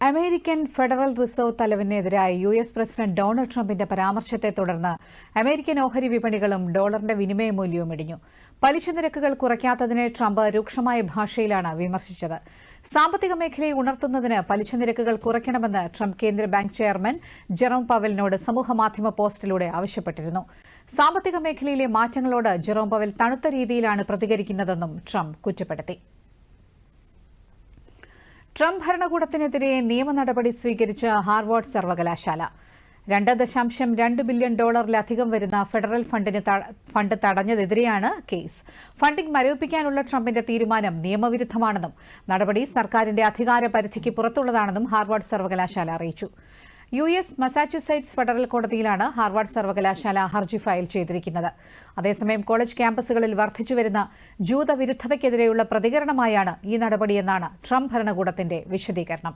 American federal reserve തലവനെതിരായി U S president Donald ട്രംപിന്റെ പരാമർശത്തെ തുടർന്ന് അമേരിക്കൻ ഓഹരി വിപണികളും ഡോളറിന്റെ വിനിമയ മൂല്യവും ഇടിഞ്ഞു. പലിശ നിരക്കുകൾ കുറയ്ക്കാത്തതിനെ ട്രംപ് രൂക്ഷമായ ഭാഷയിലാണ് വിമർശിച്ചത്. സാമ്പത്തിക മേഖലയെ ഉണർത്തുന്നതിന് പലിശ നിരക്കുകൾ കുറയ്ക്കണമെന്ന് ട്രംപ് കേന്ദ്ര ബാങ്ക് ചെയർമാൻ ജെറോം പവലിനോട് സമൂഹമാധ്യമ പോസ്റ്റിലൂടെ ആവശ്യപ്പെട്ടിരുന്നു. സാമ്പത്തിക മേഖലയിലെ മാറ്റങ്ങളോട് ജെറോം പവൽ തണുത്ത രീതിയിലാണ് പ്രതികരിക്കുന്നതെന്നും ട്രംപ് കുറ്റപ്പെടുത്തി. ട്രംപ് ഭരണകൂടത്തിനെതിരെ നിയമ നടപടി സ്വീകരിച്ച ഹാർവാർഡ് സർവകലാശാല. രണ്ട് ദശാംശം രണ്ട് ബില്യൺ ഡോളറിലധികം വരുന്ന ഫെഡറൽ ഫണ്ടിന് ഫണ്ട് തടഞ്ഞതെതിരെയാണ് കേസ്. ഫണ്ടിംഗ് മരവിപ്പിക്കാനുള്ള ട്രംപിന്റെ തീരുമാനം നിയമവിരുദ്ധമാണെന്നും നടപടി സർക്കാരിന്റെ അധികാര പരിധിക്ക് പുറത്തുള്ളതാണെന്നും ഹാർവാർഡ് സർവകലാശാല അറിയിച്ചു. യു എസ് മസാച്യുസെറ്റ്സ് ഫെഡറൽ കോടതിയിലാണ് ഹാർവാർഡ് സർവകലാശാല ഹർജി ഫയൽ ചെയ്തിരിക്കുന്നത്. അതേസമയം കോളേജ് ക്യാമ്പസുകളിൽ വർദ്ധിച്ചുവരുന്ന ജൂതവിരുദ്ധതയ്ക്കെതിരെയുള്ള പ്രതികരണമായാണ് ഈ നടപടിയെന്നാണ് ട്രംപ് ഭരണകൂടത്തിന്റെ വിശദീകരണം.